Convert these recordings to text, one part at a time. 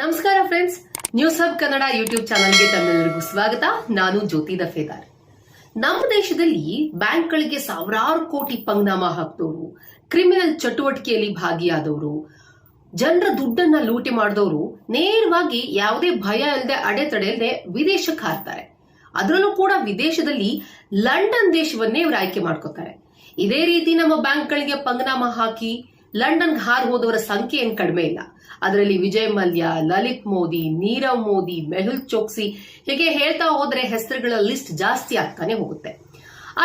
ನಮಸ್ಕಾರ friends news hub Kannada YouTube ಚಾನಲ್ಗೆ ತಮ್ಮೆಲ್ಲರಿಗೂ ಸ್ವಾಗತ. ನಾನು ಜ್ಯೋತಿ ದಫೇದಾರ್ ನಮ್ಮ ದೇಶದಲ್ಲಿ ಬ್ಯಾಂಕ್ಗಳಿಗೆ ಸಾವಿರಾರು ಕೋಟಿ ಪಂಗ್ನಾಮ ಹಾಕ್ದವರು ಕ್ರಿಮಿನಲ್ ಚಟುವಟಿಕೆಯಲ್ಲಿ ಭಾಗಿಯಾದವರು ಜನರ ದುಡ್ಡನ್ನ ಲೂಟಿ ಮಾಡಿದವರು ನೇರವಾಗಿ ಯಾವುದೇ ಭಯ ಇಲ್ಲದೆ ಅಡೆತಡೆ ಇಲ್ಲದೆ ವಿದೇಶಕ್ಕೆ ಹಾರ್ತಾರೆ. ಅದರಲ್ಲೂ ಕೂಡ ವಿದೇಶದಲ್ಲಿ ಲಂಡನ್ ದೇಶವನ್ನೇ ಇವರು ಆಯ್ಕೆ ಮಾಡ್ಕೋತಾರೆ. ಇದೇ ರೀತಿ ನಮ್ಮ ಬ್ಯಾಂಕ್ಗಳಿಗೆ ಪಂಗ್ನಾಮ ಹಾಕಿ ಲಂಡನ್ಗೆ ಹಾರ್ ಹೋದವರ ಸಂಖ್ಯೆ ಏನು ಕಡಿಮೆ ಇಲ್ಲ. ಅದರಲ್ಲಿ ವಿಜಯ್ ಮಲ್ಯ, ಲಲಿತ್ ಮೋದಿ, ನೀರವ್ ಮೋದಿ, ಮೆಹುಲ್ ಚೋಕ್ಸಿ ಹೀಗೆ ಹೇಳ್ತಾ ಹೋದ್ರೆ ಹೆಸರುಗಳ ಲಿಸ್ಟ್ ಜಾಸ್ತಿ ಆಗ್ತಾನೆ ಹೋಗುತ್ತೆ.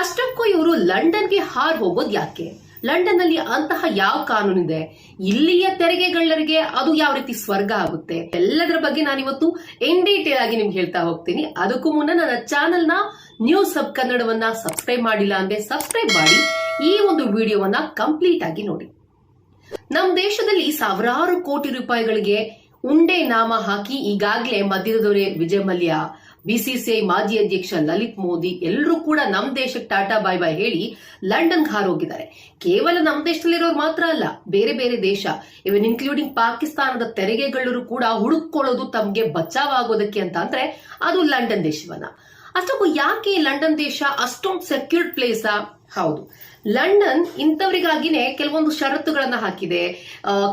ಅಷ್ಟಕ್ಕೂ ಇವರು ಲಂಡನ್ಗೆ ಹಾರ್ ಹೋಗೋದು ಯಾಕೆ? ಲಂಡನ್ ಅಲ್ಲಿ ಅಂತಹ ಯಾವ ಕಾನೂನಿದೆ? ಇಲ್ಲಿಯ ತೆರಿಗೆಗಳರಿಗೆ ಅದು ಯಾವ ರೀತಿ ಸ್ವರ್ಗ ಆಗುತ್ತೆ? ಎಲ್ಲದರ ಬಗ್ಗೆ ನಾನಿವತ್ತು ಇನ್ ಡೀಟೇಲ್ ಆಗಿ ನಿಮ್ಗೆ ಹೇಳ್ತಾ ಹೋಗ್ತೀನಿ. ಅದಕ್ಕೂ ಮುನ್ನ ನನ್ನ ಚಾನೆಲ್ನ ನ್ಯೂಸ್ ಸಬ್ ಕನ್ನಡವನ್ನ ಸಬ್ಸ್ಕ್ರೈಬ್ ಮಾಡಿಲ್ಲ ಅಂದ್ರೆ ಸಬ್ಸ್ಕ್ರೈಬ್ ಮಾಡಿ ಈ ಒಂದು ವಿಡಿಯೋವನ್ನ ಕಂಪ್ಲೀಟ್ ಆಗಿ ನೋಡಿ. ನಮ್ಮ ದೇಶದಲ್ಲಿ ಸಾವಿರಾರು ಕೋಟಿ ರೂಪಾಯಿಗಳಿಗೆ ಉಂಡೆ ನಾಮ ಹಾಕಿ ಈಗಾಗಲೇ ಮಧ್ಯದ ದೊರೆ ವಿಜಯ್ ಮಲ್ಯ, ಬಿಸಿಸಿಐ ಮಾಜಿ ಅಧ್ಯಕ್ಷ ಲಲಿತ್ ಮೋದಿ ಎಲ್ಲರೂ ಕೂಡ ನಮ್ಮ ದೇಶಕ್ಕೆ ಟಾಟಾ ಬಾಯ್ ಬಾಯ್ ಹೇಳಿ ಲಂಡನ್ಗೆ ಹಾರೋಗಿದ್ದಾರೆ. ಕೇವಲ ನಮ್ಮ ದೇಶದಲ್ಲಿರೋರು ಮಾತ್ರ ಅಲ್ಲ, ಬೇರೆ ಬೇರೆ ದೇಶ ಇವನ್ ಇನ್ಕ್ಲೂಡಿಂಗ್ ಪಾಕಿಸ್ತಾನದ ತೆರಿಗೆಗಳರು ಕೂಡ ಹುಡುಕೊಳ್ಳೋದು ತಮಗೆ ಬಚಾವಾಗೋದಕ್ಕೆ ಅಂತ ಅಂದ್ರೆ ಅದು ಲಂಡನ್ ದೇಶವನ್ನ. ಅಷ್ಟಕ್ಕೂ ಯಾಕೆ ಲಂಡನ್ ದೇಶ ಅಷ್ಟೊಂದು ಸೆಕ್ಯೂರ್ಡ್ ಪ್ಲೇಸಾ ಹೌದು. ಲಂಡನ್ ಇಂಥವರಿಗಾಗಿನೇ ಕೆಲವೊಂದು ಷರತ್ತುಗಳನ್ನು ಹಾಕಿದೆ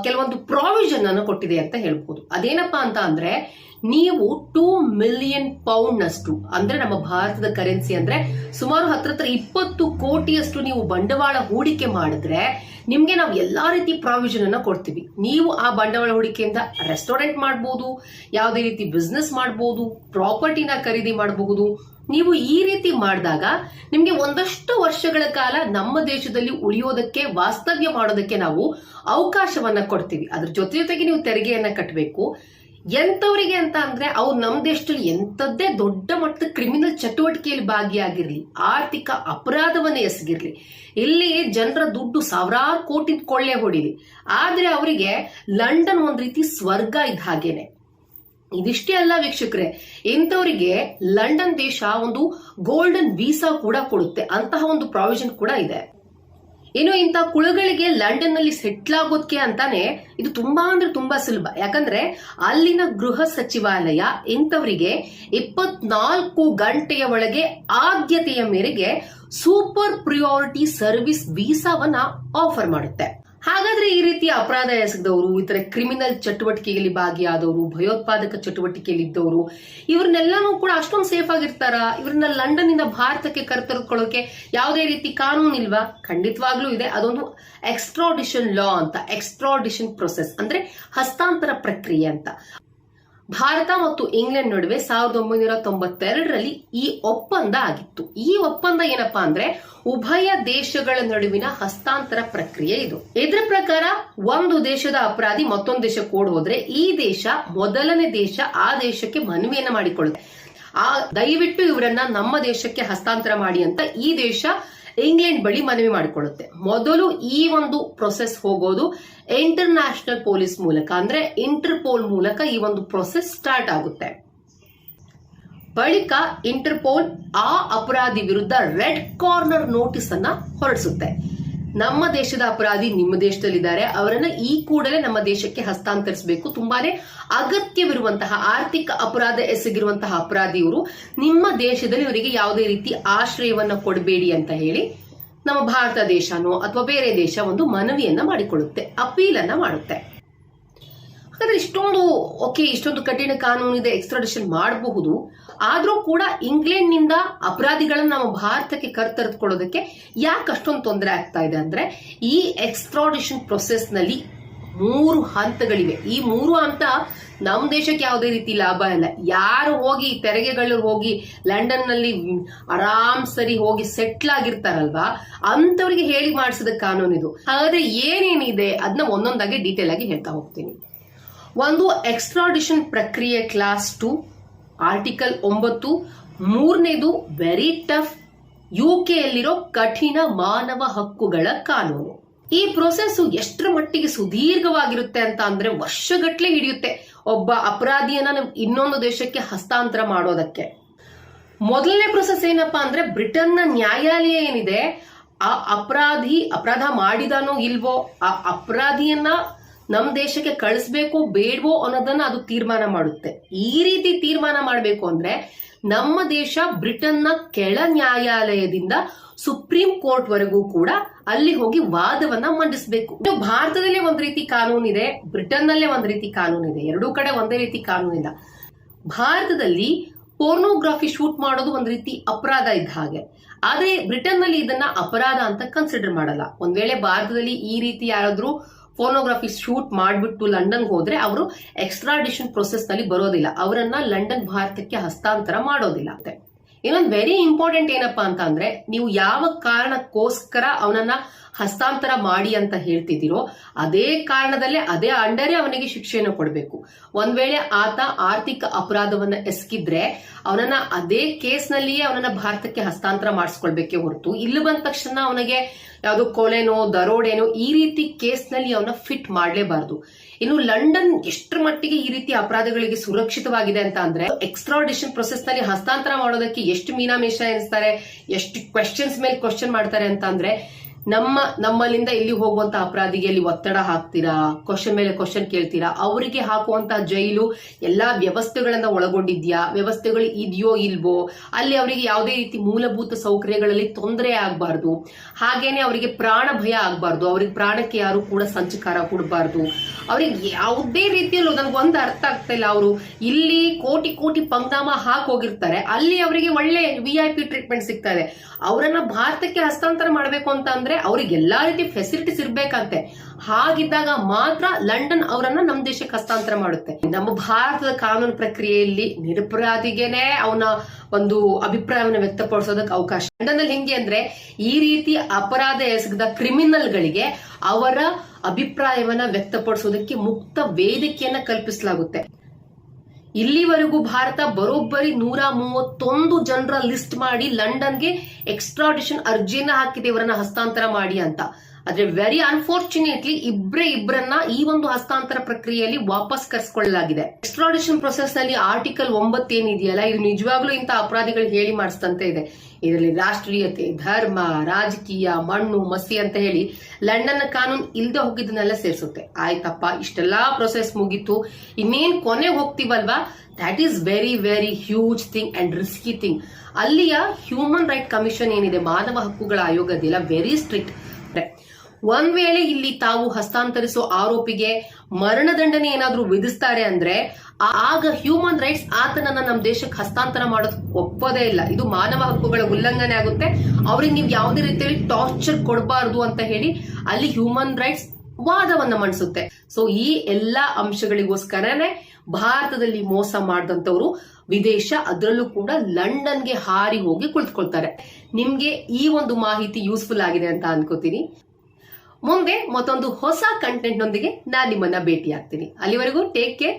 ಕೆಲವೊಂದು ಪ್ರಾವಿಷನ್ ಅನ್ನು ಕೊಟ್ಟಿದೆ ಅಂತ ಹೇಳ್ಬೋದು. ಅದೇನಪ್ಪಾ ಅಂತ ಅಂದ್ರೆ, ನೀವು ಟೂ ಮಿಲಿಯನ್ ಪೌಂಡ್ ನಷ್ಟು ಅಂದ್ರೆ ನಮ್ಮ ಭಾರತದ ಕರೆನ್ಸಿ ಅಂದ್ರೆ ಸುಮಾರು ಹತ್ರ ಹತ್ರ ಇಪ್ಪತ್ತು ಕೋಟಿಯಷ್ಟು ನೀವು ಬಂಡವಾಳ ಹೂಡಿಕೆ ಮಾಡಿದ್ರೆ, ನಿಮ್ಗೆ ನಾವು ಎಲ್ಲಾ ರೀತಿ ಪ್ರಾವಿಷನ್ ಅನ್ನ ಕೊಡ್ತೀವಿ. ನೀವು ಆ ಬಂಡವಾಳ ಹೂಡಿಕೆಯಿಂದ ರೆಸ್ಟೋರೆಂಟ್ ಮಾಡಬಹುದು ಯಾವುದೇ ರೀತಿ ಬಿಸ್ನೆಸ್ ಮಾಡಬಹುದು ಪ್ರಾಪರ್ಟಿನ ಖರೀದಿ ಮಾಡಬಹುದು ನೀವು ಈ ರೀತಿ ಮಾಡಿದಾಗ ನಿಮಗೆ ಒಂದಷ್ಟು ವರ್ಷಗಳ ಕಾಲ ನಮ್ಮ ದೇಶದಲ್ಲಿ ಉಳಿಯೋದಕ್ಕೆ, ವಾಸ್ತವ್ಯ ಮಾಡೋದಕ್ಕೆ ನಾವು ಅವಕಾಶವನ್ನ ಕೊಡ್ತೀವಿ. ಅದ್ರ ಜೊತೆ ಜೊತೆಗೆ ನೀವು ತೆರಿಗೆಯನ್ನ ಕಟ್ಟಬೇಕು ಎಂತವರಿಗೆ ಅಂತ ಅಂದ್ರೆ ಅವ್ರು ನಮ್ಮ ದೇಶದಲ್ಲಿ ಎಂತದ್ದೇ ದೊಡ್ಡ ಮಟ್ಟದ ಕ್ರಿಮಿನಲ್ ಚಟುವಟಿಕೆಯಲ್ಲಿ ಭಾಗಿಯಾಗಿರ್ಲಿ, ಆರ್ಥಿಕ ಅಪರಾಧವನ್ನ ಎಸಗಿರ್ಲಿ, ಇಲ್ಲಿ ಜನರ ದುಡ್ಡು ಸಾವಿರಾರು ಕೋಟಿ ಕೊಳ್ಳೆ ಹೊಡಿಲಿ. ಆದ್ರೆ ಅವರಿಗೆ ಲಂಡನ್ ಒಂದ್ ರೀತಿ ಸ್ವರ್ಗ ಇದ್ದ ಹಾಗೇನೆ. ಇದಿಷ್ಟೇ ಅಲ್ಲ ವೀಕ್ಷಕರೇ, ಇಂಥವರಿಗೆ ಲಂಡನ್ ದೇಶ ಒಂದು ಗೋಲ್ಡನ್ ವೀಸಾ ಕೂಡ ಕೊಡುತ್ತೆ, ಅಂತಹ ಒಂದು ಪ್ರಾವಿಷನ್ ಕೂಡ ಇದೆ. ಇನ್ನು ಇಂಥ ಕುಳಗಳಿಗೆ ಲಂಡನ್ನಲ್ಲಿ ಸೆಟ್ಲ್ ಆಗೋದಕ್ಕೆ ಅಂತಾನೆ ಇದು ತುಂಬಾ ಅಂದ್ರೆ ತುಂಬಾ ಸುಲಭ. ಯಾಕಂದ್ರೆ ಅಲ್ಲಿನ ಗೃಹ ಸಚಿವಾಲಯ ಇಂಥವರಿಗೆ ಇಪ್ಪತ್ನಾಲ್ಕು ಗಂಟೆಯ ಒಳಗೆ ಆದ್ಯತೆಯ ಮೇರೆಗೆ ಸೂಪರ್ ಪ್ರಿಯಾರಿಟಿ ಸರ್ವಿಸ್ ವೀಸಾವನ್ನ ಆಫರ್ ಮಾಡುತ್ತೆ. ಹಾಗಾದ್ರೆ ಈ ರೀತಿಯ ಅಪರಾಧ ಎಸಗಿದವರು ಇತರ ಕ್ರಿಮಿನಲ್ ಚಟುವಟಿಕೆಯಲ್ಲಿ ಭಾಗಿಯಾದವರು, ಭಯೋತ್ಪಾದಕ ಚಟುವಟಿಕೆಯಲ್ಲಿ ಇದ್ದವರು, ಇವ್ರನ್ನೆಲ್ಲಾನು ಕೂಡ ಅಷ್ಟೊಂದು ಸೇಫ್ ಆಗಿರ್ತಾರ? ಇವ್ರನ್ನ ಲಂಡನ್ ಇಂದ ಭಾರತಕ್ಕೆ ಕರೆತರ್ಕೊಳ್ಳೋಕೆ ಯಾವುದೇ ರೀತಿ ಕಾನೂನು ಇಲ್ವಾ? ಖಂಡಿತವಾಗ್ಲೂ ಇದೆ. ಅದೊಂದು ಎಕ್ಸ್ಟ್ರಾಡಿಷನ್ ಲಾ ಅಂತ ಎಕ್ಸ್ಟ್ರಾಡಿಷನ್ ಪ್ರೊಸೆಸ್ ಅಂದ್ರೆ ಹಸ್ತಾಂತರ ಪ್ರಕ್ರಿಯೆ ಅಂತ. ಭಾರತ ಮತ್ತು ಇಂಗ್ಲೆಂಡ್ ನಡುವೆ ಸಾವಿರದ ಒಂಬೈನೂರ ತೊಂಬತ್ತೆರಡರಲ್ಲಿ ಈ ಒಪ್ಪಂದ ಆಗಿತ್ತು. ಈ ಒಪ್ಪಂದ ಏನಪ್ಪಾ ಅಂದ್ರೆ ಉಭಯ ದೇಶಗಳ ನಡುವಿನ ಹಸ್ತಾಂತರ ಪ್ರಕ್ರಿಯೆ ಇದು. ಇದರ ಪ್ರಕಾರ ಒಂದು ದೇಶದ ಅಪರಾಧಿ ಮತ್ತೊಂದು ದೇಶಕ್ಕೆ ಹೋದ್ರೆ ಈ ದೇಶ ಮೊದಲನೇ ದೇಶ ಆ ದೇಶಕ್ಕೆ ಮನವಿಯನ್ನ ಮಾಡಿಕೊಳ್ಳುತ್ತೆ. ಆ ದಯವಿಟ್ಟು ಇವರನ್ನ ನಮ್ಮ ದೇಶಕ್ಕೆ ಹಸ್ತಾಂತರ ಮಾಡಿ ಅಂತ ಈ ದೇಶ ಇಂಗ್ಲೆಂಡ್ ಬಳಿ ಮನವಿ ಮಾಡಿಕೊಳ್ಳುತ್ತೆ. ಮೊದಲು ಈ ಒಂದು ಪ್ರೊಸೆಸ್ ಹೋಗೋದು ಇಂಟರ್ ನ್ಯಾಷನಲ್ ಪೊಲೀಸ್ ಮೂಲಕ, ಅಂದ್ರೆ ಇಂಟರ್ಪೋಲ್ ಮೂಲಕ ಈ ಒಂದು ಪ್ರೊಸೆಸ್ ಸ್ಟಾರ್ಟ್ ಆಗುತ್ತೆ. ಬಳಿಕ ಇಂಟರ್ಪೋಲ್ ಆ ಅಪರಾಧಿ ವಿರುದ್ಧ ರೆಡ್ ಕಾರ್ನರ್ ನೋಟಿಸ್ ಅನ್ನ ಹೊರಡಿಸುತ್ತೆ. ನಮ್ಮ ದೇಶದ ಅಪರಾಧಿ ನಿಮ್ಮ ದೇಶದಲ್ಲಿದ್ದಾರೆ. ಅವರನ್ನ ಈ ಕೂಡಲೇ ನಮ್ಮ ದೇಶಕ್ಕೆ ಹಸ್ತಾಂತರಿಸಬೇಕು. ತುಂಬಾನೇ ಅಗತ್ಯವಿರುವಂತಹ ಆರ್ಥಿಕ ಅಪರಾಧ ಎಸಗಿರುವಂತಹ ಅಪರಾಧಿಯವರು ನಿಮ್ಮ ದೇಶದಲ್ಲಿ ಅವರಿಗೆ ಯಾವುದೇ ರೀತಿ ಆಶ್ರಯವನ್ನ ಕೊಡಬೇಡಿ ಅಂತ ಹೇಳಿ ನಮ್ಮ ಭಾರತ ದೇಶನೋ ಅಥವಾ ಬೇರೆ ದೇಶ ಒಂದು ಮನವಿಯನ್ನ ಮಾಡಿಕೊಳ್ಳುತ್ತೆ, ಅಪೀಲನ್ನ ಮಾಡುತ್ತೆ. ಹಾಗಾದ್ರೆ ಇಷ್ಟೊಂದು, ಓಕೆ, ಇಷ್ಟೊಂದು ಕಠಿಣ ಕಾನೂನಿದೆ ಎಕ್ಸ್ಟ್ರಾಡಿಷನ್ ಮಾಡಬಹುದು. ಆದ್ರೂ ಕೂಡ ಇಂಗ್ಲೆಂಡ್ನಿಂದ ಅಪರಾಧಿಗಳನ್ನ ನಮ್ಮ ಭಾರತಕ್ಕೆ ಕರೆತರೆದುಕೊಳ್ಳೋದಕ್ಕೆ ಯಾಕೆ ಅಷ್ಟೊಂದು ತೊಂದರೆ ಆಗ್ತಾ ಇದೆ ಅಂದ್ರೆ ಈ ಎಕ್ಸ್ಟ್ರಾಡಿಷನ್ ಪ್ರೊಸೆಸ್ನಲ್ಲಿ ಮೂರು ಹಂತಗಳಿವೆ. ಈ ಮೂರು ಹಂತ ನಮ್ಮ ದೇಶಕ್ಕೆ ಯಾವುದೇ ರೀತಿ ಲಾಭ ಇಲ್ಲ. ಯಾರು ಹೋಗಿ ತೆರಿಗೆಗಳು ಹೋಗಿ ಲಂಡನ್ನಲ್ಲಿ ಆರಾಮ್ ಸರಿ ಹೋಗಿ ಸೆಟ್ಲ್ ಆಗಿರ್ತಾರಲ್ವಾ ಅಂತವ್ರಿಗೆ ಹೇಳಿ ಮಾಡಿಸಿದ ಕಾನೂನು ಇದು. ಹಾಗಾದ್ರೆ ಏನೇನಿದೆ ಅದನ್ನ ಒಂದೊಂದಾಗಿ ಡೀಟೇಲ್ ಆಗಿ ಹೇಳ್ತಾ ಹೋಗ್ತೀನಿ. ಒಂದು ಎಕ್ಸ್ಟ್ರಾಡಿಷನ್ ಪ್ರಕ್ರಿಯೆ ಕ್ಲಾಸ್ ಟು ಆರ್ಟಿಕಲ್ ಒಂಬತ್ತು, ಮೂರನೇದು ವೆರಿ ಟಫ್ ಯುಕೆಯಲ್ಲಿರೋ ಕಠಿಣ ಮಾನವ ಹಕ್ಕುಗಳ ಕಾನೂನು. ಈ ಪ್ರೊಸೆಸ್ ಎಷ್ಟರ ಮಟ್ಟಿಗೆ ಸುದೀರ್ಘವಾಗಿರುತ್ತೆ ಅಂತ ಅಂದ್ರೆ ವರ್ಷಗಟ್ಲೆ ಹಿಡಿಯುತ್ತೆ. ಒಬ್ಬ ಅಪರಾಧಿಯನ್ನ ಇನ್ನೊಂದು ದೇಶಕ್ಕೆ ಹಸ್ತಾಂತರ ಮಾಡೋದಕ್ಕೆ. ಮೊದಲನೇ ಪ್ರೊಸೆಸ್ ಏನಪ್ಪಾ ಅಂದ್ರೆ ಬ್ರಿಟನ್ನ ನ್ಯಾಯಾಲಯ ಏನಿದೆ, ಆ ಅಪರಾಧಿ ಅಪರಾಧ ಮಾಡಿದಾನೋ ಇಲ್ವೋ, ಆ ಅಪರಾಧಿಯನ್ನ ನಮ್ ದೇಶಕ್ಕೆ ಕಳಿಸ್ಬೇಕು ಬೇಡವೋ ಅನ್ನೋದನ್ನ ಅದು ತೀರ್ಮಾನ ಮಾಡುತ್ತೆ. ಈ ರೀತಿ ತೀರ್ಮಾನ ಮಾಡಬೇಕು ಅಂದ್ರೆ ನಮ್ಮ ದೇಶ ಬ್ರಿಟನ್ನ ಕೆಳ ನ್ಯಾಯಾಲಯದಿಂದ ಸುಪ್ರೀಂ ಕೋರ್ಟ್ ವರೆಗೂ ಕೂಡ ಅಲ್ಲಿ ಹೋಗಿ ವಾದವನ್ನ ಮಂಡಿಸಬೇಕು. ಭಾರತದಲ್ಲೇ ಒಂದ್ ರೀತಿ ಕಾನೂನಿದೆ ಬ್ರಿಟನ್ನಲ್ಲೇ ಒಂದ್ ರೀತಿ ಕಾನೂನಿದೆ ಎರಡೂ ಕಡೆ ಒಂದೇ ರೀತಿ ಕಾನೂನಿಲ್ಲ ಭಾರತದಲ್ಲಿ ಪೋರ್ನೋಗ್ರಾಫಿ ಶೂಟ್ ಮಾಡೋದು ಒಂದ್ ರೀತಿ ಅಪರಾಧ ಇದ್ದ ಹಾಗೆ. ಆದ್ರೆ ಬ್ರಿಟನ್ನಲ್ಲಿ ಇದನ್ನ ಅಪರಾಧ ಅಂತ ಕನ್ಸಿಡರ್ ಮಾಡಲ್ಲ. ಒಂದ್ ವೇಳೆ ಭಾರತದಲ್ಲಿ ಈ ರೀತಿ ಯಾರಾದ್ರೂ ಫೋನೋಗ್ರಫಿ ಶೂಟ್ ಮಾಡ್ಬಿಟ್ಟು ಲಂಡನ್ ಹೋದ್ರೆ ಅವರು ಎಕ್ಸ್ಟ್ರಾಡಿಷನ್ ಪ್ರೊಸೆಸ್ನಲ್ಲಿ ಬರೋದಿಲ್ಲ. ಅವರನ್ನ ಲಂಡನ್ ಭಾರತಕ್ಕೆ ಹಸ್ತಾಂತರ ಮಾಡೋದಿಲ್ಲ. ಅಂತೆ ಇನ್ನೊಂದು ವೆರಿ ಇಂಪಾರ್ಟೆಂಟ್ ಏನಪ್ಪಾ ಅಂತ ಅಂದ್ರೆ, ನೀವು ಯಾವ ಕಾರಣಕ್ಕೋಸ್ಕರ ಅವನನ್ನ ಹಸ್ತಾಂತರ ಮಾಡಿ ಅಂತ ಹೇಳ್ತಿದ್ದೀರೋ, ಅದೇ ಕಾರಣದಲ್ಲೇ ಅದೇ ಅಂಡರೇ ಅವನಿಗೆ ಶಿಕ್ಷೆಯನ್ನು ಕೊಡಬೇಕು. ಒಂದ್ ವೇಳೆ ಆತ ಆರ್ಥಿಕ ಅಪರಾಧವನ್ನ ಎಸ್ಕಿದ್ರೆ, ಅವನನ್ನ ಅದೇ ಕೇಸ್ನಲ್ಲಿಯೇ ಅವನನ್ನ ಭಾರತಕ್ಕೆ ಹಸ್ತಾಂತರ ಮಾಡಿಸ್ಕೊಳ್ಬೇಕೇ ಹೊರತು, ಇಲ್ಲಿ ಬಂದ ತಕ್ಷಣ ಅವನಿಗೆ ಯಾವುದು ಕೊಲೆನೋ, ದರೋಡೆನೋ ಈ ರೀತಿ ಕೇಸ್ನಲ್ಲಿ ಅವನ ಫಿಟ್ ಮಾಡಲೇಬಾರದು. ಇನ್ನು ಲಂಡನ್ ಎಷ್ಟರ ಮಟ್ಟಿಗೆ ಈ ರೀತಿ ಅಪರಾಧಗಳಿಗೆ ಸುರಕ್ಷಿತವಾಗಿದೆ ಅಂತ ಅಂದ್ರೆ ಎಕ್ಸ್ಟ್ರಾಡಿಷನ್ ಪ್ರೊಸೆಸ್ನಲ್ಲಿ ಹಸ್ತಾಂತರ ಮಾಡೋದಕ್ಕೆ ಎಷ್ಟು ಮೀನಾಮೇಷ ಎನಿಸ್ತಾರೆ, ಎಷ್ಟು ಕ್ವೆಶನ್ಸ್ ಮೇಲೆ ಕ್ವಶನ್ ಮಾಡ್ತಾರೆ ಅಂತ ಅಂದ್ರೆ ನಮ್ಮ, ನಮ್ಮಲ್ಲಿಂದ ಇಲ್ಲಿ ಹೋಗುವಂತ ಅಪರಾಧಿಗೆ ಅಲ್ಲಿ ಒತ್ತಡ ಹಾಕ್ತೀರಾ? ಕ್ವಶನ್ ಮೇಲೆ ಕ್ವಶನ್ ಕೇಳ್ತೀರಾ? ಅವರಿಗೆ ಹಾಕುವಂತ ಜೈಲು ಎಲ್ಲಾ ವ್ಯವಸ್ಥೆಗಳನ್ನ ಒಳಗೊಂಡಿದ್ಯಾ? ವ್ಯವಸ್ಥೆಗಳು ಇದೆಯೋ ಇಲ್ವೋ? ಅಲ್ಲಿ ಅವರಿಗೆ ಯಾವುದೇ ರೀತಿ ಮೂಲಭೂತ ಸೌಕರ್ಯಗಳಲ್ಲಿ ತೊಂದರೆ ಆಗಬಾರ್ದು. ಹಾಗೇನೆ ಅವರಿಗೆ ಪ್ರಾಣ ಭಯ ಆಗಬಾರ್ದು. ಅವ್ರಿಗೆ ಪ್ರಾಣಕ್ಕೆ ಯಾರು ಕೂಡ ಸಂಚಕಾರ ಕೊಡಬಾರ್ದು. ಅವ್ರಿಗೆ ಯಾವುದೇ ರೀತಿಯಲ್ಲೂ ನನ್ಗೆ ಒಂದು ಅರ್ಥ ಆಗ್ತಾ ಇಲ್ಲ. ಅವರು ಇಲ್ಲಿ ಕೋಟಿ ಕೋಟಿ ಪಂಗ್ನಾಮ ಹಾಕಿ ಹೋಗಿರ್ತಾರೆ. ಅಲ್ಲಿ ಅವರಿಗೆ ಒಳ್ಳೆ ವಿ ಐ ಪಿ ಟ್ರೀಟ್ಮೆಂಟ್ ಸಿಗ್ತಾ ಇದೆ. ಅವರನ್ನ ಭಾರತಕ್ಕೆ ಹಸ್ತಾಂತರ ಮಾಡಬೇಕು ಅಂತ ಅಂದ್ರೆ ಅವ್ರಿಗೆ ಎಲ್ಲಾ ರೀತಿ ಫೆಸಿಲಿಟೀಸ್ ಇರ್ಬೇಕಂತೆ. ಹಾಗಿದ್ದಾಗ ಮಾತ್ರ ಲಂಡನ್ ಅವರನ್ನ ನಮ್ಮ ದೇಶಕ್ಕೆ ಹಸ್ತಾಂತರ ಮಾಡುತ್ತೆ. ನಮ್ಮ ಭಾರತದ ಕಾನೂನು ಪ್ರಕ್ರಿಯೆಯಲ್ಲಿ ನಿರಪರಾಧಿಗೆನೆ ಅವನ ಒಂದು ಅಭಿಪ್ರಾಯವನ್ನು ವ್ಯಕ್ತಪಡಿಸೋದಕ್ಕೆ ಅವಕಾಶ. ಲಂಡನ್ ಅಲ್ಲಿ ಹೆಂಗೆ ಅಂದ್ರೆ ಈ ರೀತಿ ಅಪರಾಧ ಎಸಗದ ಕ್ರಿಮಿನಲ್ಗಳಿಗೆ ಅವರ ಅಭಿಪ್ರಾಯವನ್ನ ವ್ಯಕ್ತಪಡಿಸೋದಕ್ಕೆ ಮುಕ್ತ ವೇದಿಕೆಯನ್ನ ಕಲ್ಪಿಸಲಾಗುತ್ತೆ. ಇಲ್ಲಿವರೆಗೂ ಭಾರತ ಬರೋಬ್ಬರಿ ನೂರ ಮೂವತ್ತೊಂದು ಜನರ ಲಿಸ್ಟ್ ಮಾಡಿ ಲಂಡನ್ಗೆ ಎಕ್ಸ್ಟ್ರಾಡಿಷನ್ ಅರ್ಜಿಯನ್ನ ಹಾಕಿದೆ, ಇವರನ್ನ ಹಸ್ತಾಂತರ ಮಾಡಿ ಅಂತ. ಆದ್ರೆ ವೆರಿ ಅನ್ಫಾರ್ಚುನೇಟ್ಲಿ ಇಬ್ರೇ ಇಬ್ಬರನ್ನ ಈ ಒಂದು ಹಸ್ತಾಂತರ ಪ್ರಕ್ರಿಯೆಯಲ್ಲಿ ವಾಪಸ್ ಕರೆಸ್ಕೊಳ್ಳಲಾಗಿದೆ. ಎಕ್ಸ್ಟ್ರಾಡಿಷನ್ ಪ್ರೊಸೆಸ್ನಲ್ಲಿ ಆರ್ಟಿಕಲ್ ಒಂಬತ್ತು ಏನಿದೆಯಲ್ಲ, ಇದು ನಿಜವಾಗ್ಲೂ ಇಂತ ಅಪರಾಧಿಗಳು ಹೇಳಿ ಮಾಡಿಸ್ತಂತೆ ಇದೆ. ಇದರಲ್ಲಿ ರಾಷ್ಟ್ರೀಯತೆ, ಧರ್ಮ, ರಾಜಕೀಯ, ಮಣ್ಣು, ಮಸಿ ಅಂತ ಹೇಳಿ ಲಂಡನ್ ಕಾನೂನು ಇಲ್ದೆ ಹೋಗಿದ್ದನ್ನೆಲ್ಲ ಸೇರಿಸುತ್ತೆ. ಆಯ್ತಪ್ಪ, ಇಷ್ಟೆಲ್ಲಾ ಪ್ರೊಸೆಸ್ ಮುಗೀತು. ಇನ್ನೇನ್ ಕೊನೆ ಹೋಗ್ತೀವಲ್ವಾ? That is very very huge thing and risky thing ಅಲ್ಲಿಯ ಹ್ಯೂಮನ್ ರೈಟ್ ಕಮಿಷನ್ ಏನಿದೆ? ಮಾನವ ಹಕ್ಕುಗಳ ಆಯೋಗದಿಲ್ಲ ವೆರಿ ಸ್ಟ್ರಿಕ್ಟ್ ಒಂದ್ ವೇಳೆ ಇಲ್ಲಿ ತಾವು ಹಸ್ತಾಂತರಿಸೋ ಆರೋಪಿಗೆ ಮರಣದಂಡನೆ ಏನಾದ್ರೂ ವಿಧಿಸ್ತಾರೆ ಅಂದ್ರೆ ಆಗ ಹ್ಯೂಮನ್ ರೈಟ್ಸ್ ಆತನನ್ನ ನಮ್ಮ ದೇಶಕ್ಕೆ ಹಸ್ತಾಂತರ ಮಾಡೋದು ಒಪ್ಪೋದೇ ಇಲ್ಲ. ಇದು ಮಾನವ ಹಕ್ಕುಗಳ ಉಲ್ಲಂಘನೆ ಆಗುತ್ತೆ. ಅವ್ರಿಗೆ ನೀವು ಯಾವುದೇ ರೀತಿಯಲ್ಲಿ ಟಾರ್ಚರ್ ಕೊಡಬಾರದು ಅಂತ ಹೇಳಿ ಅಲ್ಲಿ ಹ್ಯೂಮನ್ ರೈಟ್ಸ್ ವಾದವನ್ನ ಮಂಡಿಸುತ್ತೆ ಸೊ ಈ ಎಲ್ಲಾ ಅಂಶಗಳಿಗೋಸ್ಕರನೇ ಭಾರತದಲ್ಲಿ ಮೋಸ ಮಾಡಿದಂತವರು ವಿದೇಶ ಅದರಲ್ಲೂ ಕೂಡ ಲಂಡನ್ಗೆ ಹಾರಿ ಹೋಗಿ ಕುಳಿತುಕೊಳ್ತಾರೆ. ನಿಮ್ಗೆ ಈ ಒಂದು ಮಾಹಿತಿ ಯೂಸ್ಫುಲ್ ಆಗಿದೆ ಅಂತ ಅನ್ಕೋತೀನಿ. ಮುಂದೆ ಮತ್ತೊಂದು ಹೊಸ ಕಂಟೆಂಟ್ ನೊಂದಿಗೆ ನಾನು ನಿಮ್ಮನ್ನ ಭೇಟಿ ಆಗ್ತೀನಿ ಅಲ್ಲಿವರೆಗೂ ಟೇಕ್ ಕೇರ್